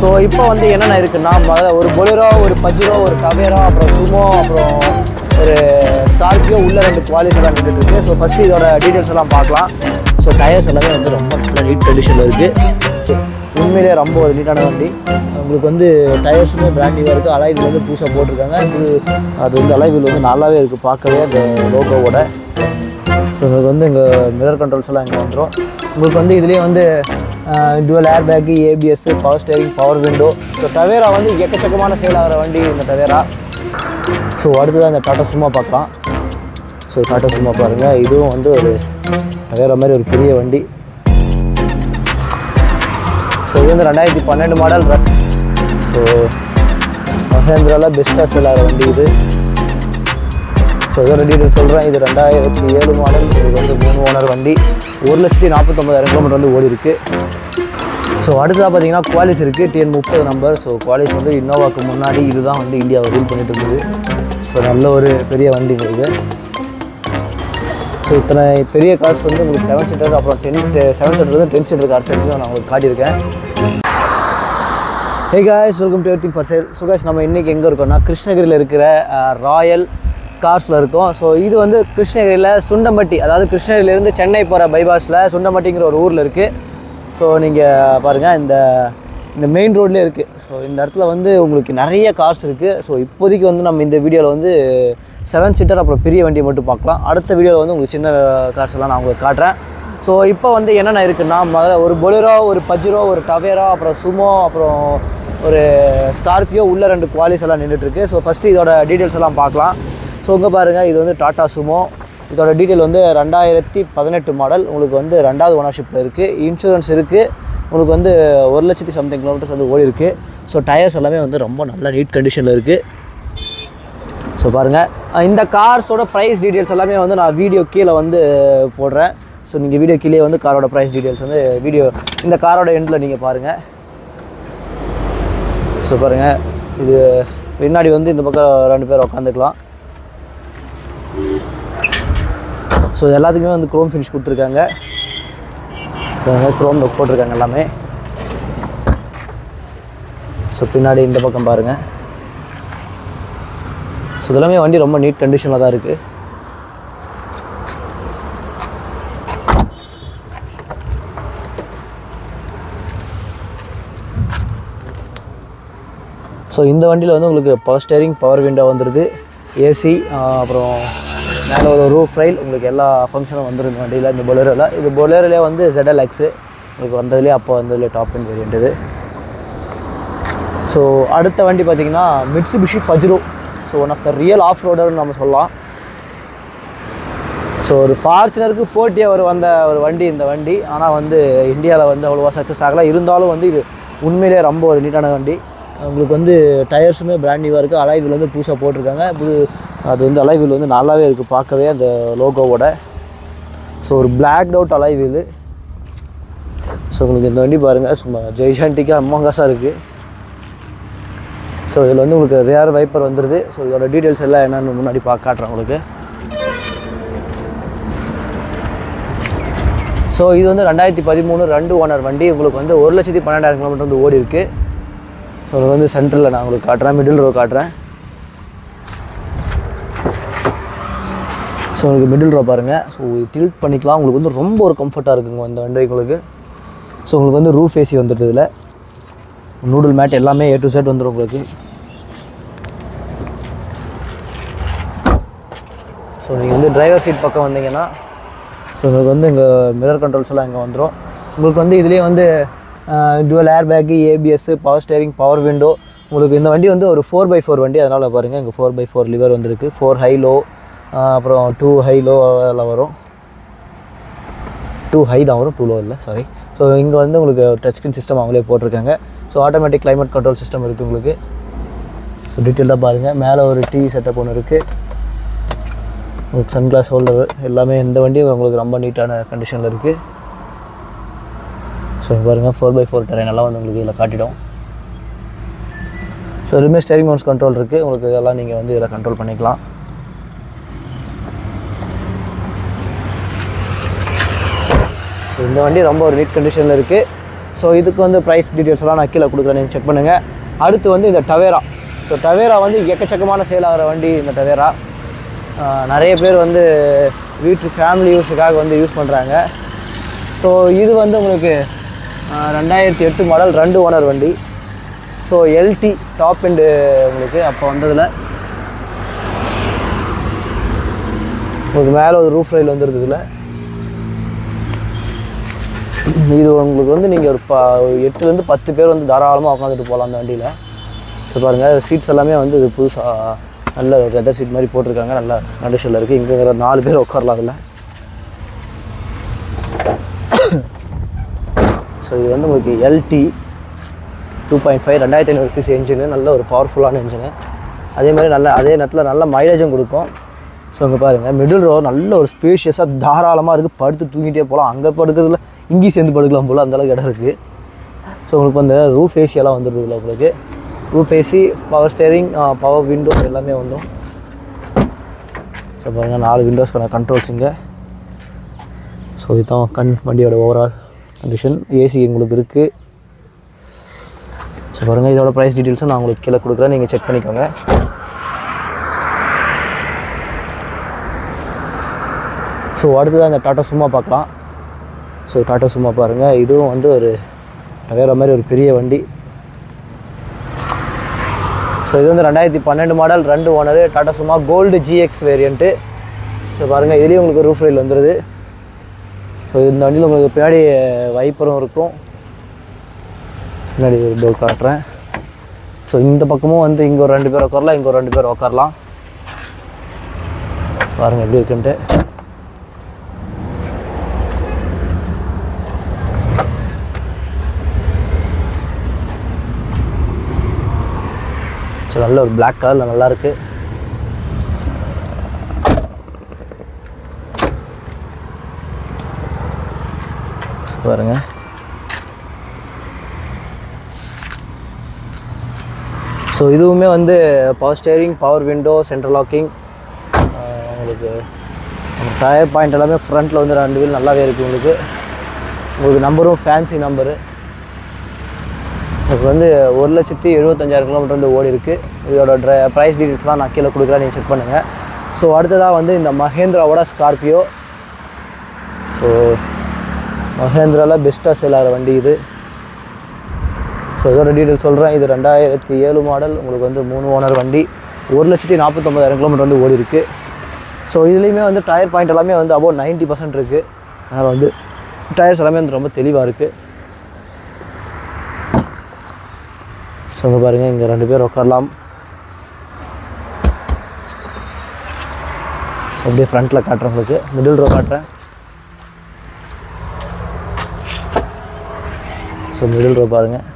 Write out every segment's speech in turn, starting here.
So இப்போ வந்து என்னென்ன இருக்குன்னா முதல்ல ஒரு பொலிரோ ஒரு பஜ்ரோ ஒரு கவேரோ அப்புறம் சுமோ அப்புறம் ஒரு ஸ்கார்பியோ உள்ள ரெண்டு குவாலிட்டி எல்லாம் நின்றுட்டு இருக்கு. ஸோ ஃபஸ்ட்டு இதோட டீட்டெயில்ஸ் எல்லாம் பார்க்கலாம். ஸோ டயர்ஸ் எல்லாமே வந்து ரொம்ப நல்ல நீட் கண்டிஷனில் இருக்குது உண்மையிலே ரொம்ப ஒரு நீட்டான வண்டி. உங்களுக்கு வந்து டயர்ஸுமே பிராண்ட் நியூவாக இருக்குது அலைவில் வந்து புதுசாக போட்டிருக்காங்க. இது அது வந்து அலைவில் வந்து நல்லாவே இருக்குது பார்க்கவே அந்த லோகோவோட ஸோ உங்களுக்கு வந்து இங்கே மிரர் கண்ட்ரோல்ஸ் எல்லாம் இங்கே வந்துடும் உங்களுக்கு வந்து இதுலேயே வந்து dual airbag ABS power steering power window so Tavera வந்து எக்கச்சக்கமான சேல் ஆகிற வண்டி இந்த டவேரா ஸோ அடுத்தது அந்த டாட்டா சும்மா பார்க்கலாம். ஸோ டாட்டா சும்மா பாருங்கள் இதுவும் வந்து ஒரு டவேரா மாதிரி ஒரு பெரிய வண்டி. ஸோ இது வந்து ரெண்டாயிரத்தி பன்னெண்டு மாடல் ஸோ மஹேந்திராவில் பெஸ்ட்டாக சேல் ஆகிற வண்டி இது. ஸோ இதோட டீட்டெயில் சொல்கிறேன் இது ரெண்டாயிரத்தி ஏழு மாடல் இது வந்து மூணு ஓனர் வண்டி. ஒரு லட்சத்தி நாற்பத்தொம்பதாயிரம் கிலோமீட்டர் வந்து ஓடி இருக்கு. ஸோ அடுத்ததாக பார்த்தீங்கன்னா குவாலிஸ் இருக்குது டிஎன் முப்பது நம்பர் ஸோ குவாலிஸ் வந்து இன்னோவாக்கு முன்னாடி இதுதான் வந்து இந்தியாவை ரூல் பண்ணிட்டு இருந்தது ஸோ நல்ல ஒரு பெரிய வண்டி இது. ஸோ இத்தனை பெரிய கார்ஸ் வந்து உங்களுக்கு செவன் சீட்டர் அப்புறம் டென் செவன் சீட்டர் வந்து டென் சீட்டர் கார்ஸ் வந்து நான் உங்களுக்கு காட்டியிருக்கேன். Hey guys welcome to everything for sale Sukash நம்ம இன்றைக்கி எங்கே இருக்கோம்னா கிருஷ்ணகிரியில் இருக்கிற ராயல் கார்ஸில் இருக்கும். ஸோ இது வந்து கிருஷ்ணகிரியில் சுண்டம்பட்டி அதாவது கிருஷ்ணகிரியிலேருந்து சென்னை போகிற பைபாஸில் சுண்டம்பட்டிங்கிற ஒரு ஊரில் இருக்குது ஸோ நீங்கள் பாருங்கள் இந்த இந்த மெயின் ரோட்லேயே இருக்குது ஸோ இந்த இடத்துல வந்து உங்களுக்கு நிறைய கார்ஸ் இருக்குது ஸோ இப்போதைக்கு வந்து நம்ம இந்த வீடியோவில் வந்து செவன் சீட்டர் அப்புறம் பெரிய வண்டியை மட்டும் பார்க்கலாம். அடுத்த வீடியோவில் வந்து உங்களுக்கு சின்ன கார்ஸ் எல்லாம் நான் உங்களுக்கு காட்டுறேன். ஸோ இப்போ வந்து என்னென்ன இருக்குன்னா முதல்ல ஒரு பொலிரோ ஒரு பஜ்ரோ ஒரு டவேரோ அப்புறம் சுமோ அப்புறம் ஒரு ஸ்கார்பியோ உள்ள ரெண்டு குவாலிஸ் எல்லாம் நின்றுட்டுருக்கு ஸோ ஃபஸ்ட்டு இதோட டீட்டெயில்ஸ் எல்லாம் பார்க்கலாம். ஸோ இங்கே பாருங்கள் இது வந்து டாடா சுமோ இதோட டீட்டெயில் வந்து ரெண்டாயிரத்தி பதினெட்டு மாடல் உங்களுக்கு வந்து ரெண்டாவது ஓனர்ஷிப்பில் இருக்குது இன்சூரன்ஸ் இருக்குது உங்களுக்கு வந்து ஒரு லட்சத்தி சம்திங் கிலோமீட்டர்ஸ் வந்து ஓடி இருக்குது ஸோ டயர்ஸ் எல்லாமே வந்து ரொம்ப நல்ல நீட் கண்டிஷனில் இருக்குது ஸோ பாருங்கள் இந்த கார்ஸோட ப்ரைஸ் டீட்டெயில்ஸ் எல்லாமே வந்து நான் வீடியோ கீழே வந்து போடுறேன். ஸோ நீங்கள் வீடியோ கீழே வந்து காரோட ப்ரைஸ் டீட்டெயில்ஸ் வந்து வீடியோ இந்த காரோட எண்டில் நீங்கள் பாருங்கள் ஸோ பாருங்கள் இது பின்னாடி வந்து இந்த பக்கம் ரெண்டு பேர் உட்காந்துக்கலாம் ஸோ இது எல்லாத்துக்குமே வந்து க்ரோம் ஃபினிஷ் கொடுத்துருக்காங்க. க்ரோம் ஒர்க் போட்டிருக்காங்க எல்லாமே. ஸோ பின்னாடி இந்த பக்கம் பாருங்கள் ஸோ இதெல்லாமே வண்டி ரொம்ப நீட் கண்டிஷனில் தான் இருக்குது ஸோ இந்த வண்டியில் வந்து உங்களுக்கு பவர் ஸ்டேரிங் பவர் விண்டோ வந்துடுது ஏசி அப்புறம் மேலே ஒரு ரூஃப் ரைல் உங்களுக்கு எல்லா ஃபங்க்ஷனும் வந்துடும் வண்டியில். இந்த பொலரோவில் இது பொலரோலே வந்து ZL எக்ஸு உங்களுக்கு வந்ததுலேயே அப்போ வந்ததுலேயே டாப் அண்ட் வேரியண்ட் இது. ஸோ அடுத்த வண்டி பார்த்தீங்கன்னா Mitsubishi Pajero so one of the real off ரோடர்னு நம்ம சொல்லலாம். ஸோ ஒரு ஃபார்ச்சுனருக்கு போட்டியாக ஒரு வந்த ஒரு வண்டி இந்த வண்டி. ஆனால் வந்து இந்தியாவில் வந்து அவ்வளோவா சக்ஸஸ் ஆகலை. இருந்தாலும் வந்து இது உண்மையிலே ரொம்ப ஒரு நீட்டான வண்டி. உங்களுக்கு வந்து டயர்ஸுமே பிராண்ட் நியூவாக இருக்குது அலைவில் வந்து புதுசாக போட்டிருக்காங்க. புது அது வந்து அலைவில் வந்து நல்லாவே இருக்குது பார்க்கவே அந்த லோகோவோட ஸோ ஒரு பிளாக் அவுட் அலைவில் ஸோ உங்களுக்கு இந்த வண்டி பாருங்கள் சும்மா ஜெய்சாண்டிக்காக அம்மாங்காசாக இருக்குது ஸோ இதில் வந்து உங்களுக்கு ரேர் வைப்பர் வந்துடுது ஸோ இதோட டீட்டெயில்ஸ் எல்லாம் என்னென்னு முன்னாடி பார்க்க காட்டுறேன் உங்களுக்கு. ஸோ இது வந்து ரெண்டாயிரத்தி பதிமூணு ரெண்டு ஓனர் வண்டி. உங்களுக்கு வந்து ஒரு லட்சத்தி பன்னெண்டாயிரம் கிலோமீட்டர் வந்து ஓடி இருக்குது ஸோ இது வந்து சென்டரில் நான் உங்களுக்கு காட்டுறேன். மிடில் ரோ காட்டுறேன். ஸோ உங்களுக்கு மிடில் ரோ பாருங்கள் ஸோ டில்ட் பண்ணிக்கலாம். உங்களுக்கு வந்து ரொம்ப ஒரு கம்ஃபர்ட்டாக இருக்குங்க இந்த வண்டி உங்களுக்கு. ஸோ உங்களுக்கு வந்து ரூஃப் ஏசி வந்துடுது இதில். நூடுல் மேட் எல்லாமே ஏ டு செட் வந்துடும் உங்களுக்கு. ஸோ நீங்கள் வந்து டிரைவர் சீட் பக்கம் வந்தீங்கன்னா ஸோ உங்களுக்கு வந்து இங்கே மிரர் கண்ட்ரோல்ஸ் எல்லாம் இங்கே வந்துடும் உங்களுக்கு வந்து இதுலேயே வந்து dual airbag ABS power steering power window உங்களுக்கு இந்த வண்டி வந்து ஒரு ஃபோர் பை ஃபோர் வண்டி. அதனால் பாருங்கள் இங்கே ஃபோர் பை ஃபோர் லிவர் வந்திருக்கு. ஃபோர் ஹை லோ அப்புறம் டூ ஹை லோ எல்லாம் வரும். டூ ஹை தான் வரும் டூ லோ இல்லை சாரி ஸோ இங்கே வந்து உங்களுக்கு டச் ஸ்க்ரீன் சிஸ்டம் அவங்களே போட்டிருக்காங்க. So automatic climate control system இருக்குது உங்களுக்கு. ஸோ டீட்டெயிலாக பாருங்கள் மேலே ஒரு டிவி செட்டப் ஒன்று இருக்குது உங்களுக்கு சன்கிளாஸ் ஹோல்டர் எல்லாமே இந்த வண்டியும் உங்களுக்கு ரொம்ப நீட்டான கண்டிஷனில் இருக்குது ஸோ பாருங்கள் ஃபோர் பை ஃபோர் டெரைன் எல்லாம் வந்து உங்களுக்கு இதில் காட்டிடும். ஸோ எதுவுமே ஸ்டேரிங் மவுண்ட்ஸ் கண்ட்ரோல் இருக்குது உங்களுக்கு இதெல்லாம் நீங்கள் வந்து இதில் கண்ட்ரோல் பண்ணிக்கலாம். ஸோ இந்த வண்டி ரொம்ப ஒரு நீட் கண்டிஷனில் இருக்குது ஸோ இதுக்கு வந்து ப்ரைஸ் டீட்டெயில்ஸ்லாம் நான் கீழே கொடுக்குறேன். நீங்கள் செக் பண்ணுங்கள் அடுத்து வந்து இந்த டவேரா ஸோ டவேரா வந்து எக்கச்சக்கமான சேல் ஆகிற வண்டி இந்த டவேரா நிறைய பேர் வந்து வீட்டு ஃபேமிலி யூஸுக்காக வந்து யூஸ் பண்ணுறாங்க ஸோ இது வந்து உங்களுக்கு ரெண்டாயிரத்தி எட்டு மாடல் ரெண்டு ஓனர் வண்டி. ஸோ எல்டி டாப் எண்டு உங்களுக்கு அப்போ வந்ததில். உங்களுக்கு மேலே ஒரு ரூஃப் ரயில் வந்துருது இது உங்களுக்கு வந்து நீங்கள் ஒரு ப எட்டுலேருந்து பத்து பேர் வந்து தாராளமாக உட்காந்துட்டு போகலாம் அந்த வண்டியில். ஸோ பாருங்கள் சீட்ஸ் எல்லாமே வந்து இது புதுசாக நல்ல லெதர் சீட் மாதிரி போட்டிருக்காங்க. நல்ல கண்டிஷனில் இருக்குது இங்கே நாலு பேர் உட்காரலாம் அதில். ஸோ இது வந்து உங்களுக்கு எல்டி டூ பாயிண்ட் ஃபைவ் ரெண்டாயிரத்தி ஐநூறு சிசி என்ஜினு நல்ல ஒரு பவர்ஃபுல்லான என்ஜினு அதே மாதிரி நல்ல அதே நேரத்தில் நல்ல மைலேஜும் கொடுக்கும். ஸோ இங்கே பாருங்கள் மிடில் ரோ நல்ல ஒரு ஸ்பேஷியஸாக தாராளமாக இருக்குது படுத்து தூங்கிட்டே போகலாம் அங்கே படுக்கிறதுல இங்கேயும் சேர்ந்து படுக்கலாம் போல். அந்தளவுக்கு இடம் இருக்குது ஸோ உங்களுக்கு அந்த ரூஃப் ஏசியெல்லாம் வந்துடுது இல்லை உங்களுக்கு. Roof AC power steering power window எல்லாமே வந்துடும் ஸோ பாருங்கள் நாலு விண்டோஸ்க்கான கண்ட்ரோல்ஸ் இங்கே. ஸோ இதுதான் கண் வண்டியோட ஓவரால் கண்டிஷன் ஏசி எங்களுக்கு இருக்குது ஸோ பாருங்கள் இதோட ப்ரைஸ் டீட்டெயில்ஸும் நான் உங்களுக்கு கீழே கொடுக்குறேன். நீங்கள் செக் பண்ணிக்கோங்க. ஸோ அடுத்ததாக இந்த டாட்டா சும்மா பார்க்கலாம். ஸோ டாட்டா சும்மா பாருங்கள் இதுவும் வந்து ஒரு வேறு மாதிரி ஒரு பெரிய வண்டி. ஸோ இது வந்து ரெண்டாயிரத்தி பன்னெண்டு மாடல் ரெண்டு owner Tata Sumo gold GX variant so பாருங்கள் இதுலேயும் உங்களுக்கு ரூஃப் ரைல் வந்துடுது ஸோ இந்த வண்டியில் உங்களுக்கு பின்னாடி வைப்பரும் இருக்கும். பின்னாடி ஒரு டோர் காட்டுறேன். ஸோ இந்த பக்கமும் வந்து இங்கே ஒரு ரெண்டு பேர் உட்காரலாம் இங்கே ஒரு ரெண்டு பேர் உட்காரலாம். பாருங்கள் எப்படி இருக்குன்ட்டு. ஸோ நல்ல ஒரு பிளாக் கலரில் நல்லாயிருக்கு பாருங்க. ஸோ இதுவுமே வந்து power steering power window central locking உங்களுக்கு டயர் பாயிண்ட் எல்லாமே ஃப்ரண்ட்டில் வந்து ரெண்டு வீல் நல்லாவே இருக்குது உங்களுக்கு. உங்களுக்கு நம்பரும் ஃபேன்சி நம்பரு இப்போ வந்து ஒரு லட்சத்தி எழுபத்தஞ்சாயிரம் கிலோமீட்டர் வந்து ஓடி இருக்கு. இதோட ட்ர ப்ரைஸ் டீட்டெயில்ஸ்லாம் நான் கீழே கொடுக்குறேன் நீங்கள் செக் பண்ணுங்கள் ஸோ அடுத்ததாக வந்து இந்த மஹேந்திராவோட ஸ்கார்பியோ ஸோ மஹேந்திராவில் பெஸ்ட்டாக சேல் ஆகிற வண்டி இது. ஸோ இதோட டீட்டெயில் சொல்கிறேன் இது ரெண்டாயிரத்தி ஏழு மாடல் உங்களுக்கு வந்து மூணு ஓனர் வண்டி. ஒரு லட்சத்தி நாற்பத்தொம்பதாயிரம் கிலோமீட்டர் வந்து ஓடி இருக்கு. ஸோ இதுலேயுமே வந்து டயர் பாயிண்ட் எல்லாமே வந்து அபோவ் நைன்ட்டி பர்சன்ட் இருக்குது அதனால் வந்து டயர்ஸ் எல்லாமே வந்து ரொம்ப தெளிவாக இருக்குது ஸோ இங்கே பாருங்கள் இங்கே ரெண்டு பேர் உட்காரலாம் ஸோ அப்படியே ஃப்ரண்ட்டில் காட்டுறேன் உங்களுக்கு. மிடில் ரோ காட்டுறேன். ஸோ மிடில் ரோ பாருங்கள்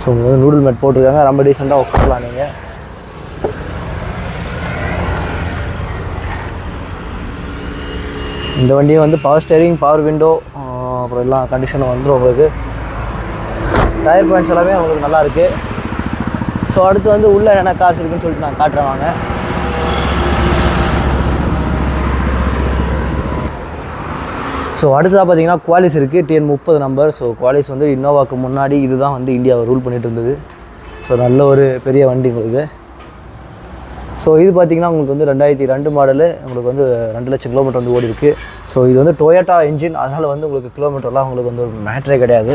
ஸோ உங்களுக்கு வந்து நூடுல் மேட் போட்டிருக்காங்க. ரொம்ப டீசெண்டாக உட்காரலாம் நீங்கள் இந்த வண்டியும் வந்து பவர் ஸ்டேரிங் பவர் விண்டோ அப்புறம் எல்லாம் கண்டிஷனும் வந்துடும் உங்களுக்கு. டயர் பாயிண்ட்ஸ் எல்லாமே உங்களுக்கு நல்லாயிருக்கு ஸோ அடுத்து வந்து உள்ளே என்ன காசு இருக்குன்னு சொல்லிட்டு நான் காட்டுறேன் வாங்க. ஸோ அடுத்ததாக பார்த்தீங்கன்னா குவாலிஸ் இருக்குது டிஎன் முப்பது நம்பர் ஸோ குவாலிஸ் வந்து இன்னோவாக்கு முன்னாடி இதுதான் வந்து இந்தியாவை ரூல் பண்ணிட்டு இருந்தது. ஸோ நல்ல ஒரு பெரிய வண்டி உங்களுக்கு. ஸோ இது பார்த்திங்கன்னா உங்களுக்கு வந்து ரெண்டாயிரத்தி ரெண்டு மாடலு உங்களுக்கு வந்து ரெண்டு லட்சம் கிலோமீட்டர் வந்து ஓடி இருக்கு ஸோ இது வந்து டொயோட்டா இன்ஜின் அதனால் வந்து உங்களுக்கு கிலோமீட்டர்லாம் உங்களுக்கு வந்து ஒரு மேட்ரே கிடையாது.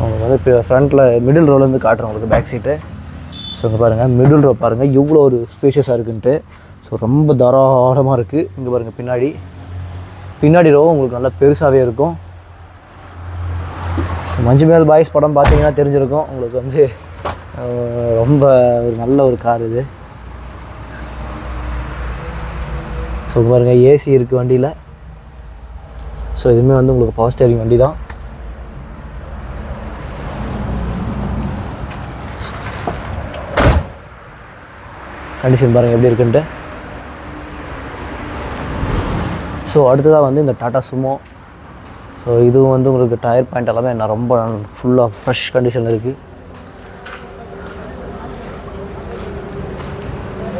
உங்களுக்கு வந்து இப்போ ஃப்ரண்ட்டில் மிடில் ரோலேருந்து காட்டுறோம் உங்களுக்கு பேக் சீட்டு ஸோ இங்கே பாருங்கள் மிடில் ரோ பாருங்கள் எவ்வளோ ஒரு ஸ்பேஷியஸாக இருக்குன்ட்டு. ஸோ ரொம்ப தாராளமாக இருக்குது இங்கே பாருங்கள் பின்னாடி. பின்னாடி ரோ உங்களுக்கு நல்லா பெருசாகவே இருக்கும். ஸோ மஞ்சு மேல் பாய்ஸ் படம் பார்த்தீங்கன்னா தெரிஞ்சிருக்கும். உங்களுக்கு வந்து ரொம்ப ஒரு நல்ல ஒரு கார் இது. ஸோ பாருங்கள் ஏசி இருக்குது வண்டியில். ஸோ இதுவுமே வந்து உங்களுக்கு பவர் ஸ்டேரிங் வண்டி தான் கண்டிஷன் பாருங்கள் எப்படி இருக்குன்ட்டு. ஸோ அடுத்ததாக வந்து இந்த டாடா சுமோ ஸோ இதுவும் வந்து உங்களுக்கு டயர் பாயிண்ட் எல்லாமே நான் ரொம்ப ஃபுல்லாக ஃப்ரெஷ் கண்டிஷனில் இருக்குது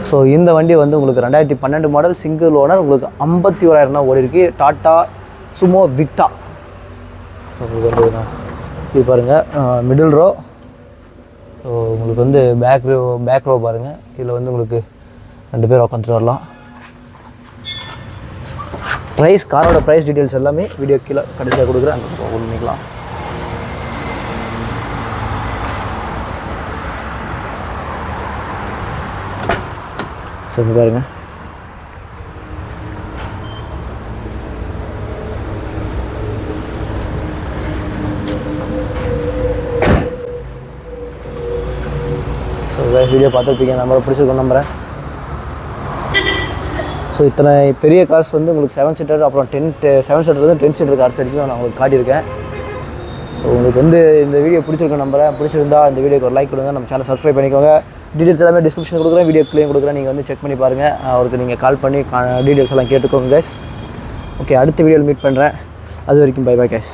ஸோ இந்த வண்டி வந்து உங்களுக்கு ரெண்டாயிரத்தி பன்னெண்டு மாடல் சிங்கிள் ஓனர் உங்களுக்கு ஐம்பத்தி ஓராயிரம் தான் ஓடி இருக்கு டாட்டா சுமோ விக்டா ஸோ உங்களுக்கு வந்து இது பாருங்கள் மிடில் ரோ ஸோ உங்களுக்கு வந்து பேக் ரோ பேக் ரோ பாருங்கள் இதில் வந்து உங்களுக்கு ரெண்டு பேர் உட்காந்துட்டு வரலாம். ப்ரைஸ் காரோட ப்ரைஸ் டீட்டெயில்ஸ் எல்லாமே வீடியோ கீழே கடைசியாக கொடுக்குறேன். பண்ணிக்கலாம். ஸோ இங்க பாருங்க ஸோ வீடியோ பார்த்துருப்பீங்க. நம்பரை பிடிச்சிருக்கோம் நம்புகிறேன் ஸோ இத்தனை பெரிய கார்ஸ் வந்து உங்களுக்கு செவன் சீட்டர் அப்புறம் டென் செவன் சீட்டர் வந்து டென் சீட்டர் கார்ஸ் வரைக்கும் நான் உங்களுக்கு காட்டியிருக்கேன். ஸோ உங்களுக்கு வந்து இந்த வீடியோ பிடிச்சிருக்க நம்புறேன். பிடிச்சிருந்தா இந்த வீடியோக்கு ஒரு லைக் கொடுங்க. நம்ம சேனல் சப்ஸ்கிரைப் பண்ணிக்கோங்க. டீட்டெயில்ஸ் எல்லாமே டிஸ்கிரிப்ஷன் கொடுக்குறேன். வீடியோ கிளையும் கொடுக்குறேன். நீங்கள் வந்து செக் பண்ணி பாருங்கள் அவருக்கு நீங்கள் கால் பண்ணி டீட்டெயில்ஸ் எல்லாம் கேட்டுக்கோங்க கேஸ் ஓகே அடுத்த வீடியோவில் மீட் பண்ணுறேன் அது வரைக்கும் பை பை கேஸ்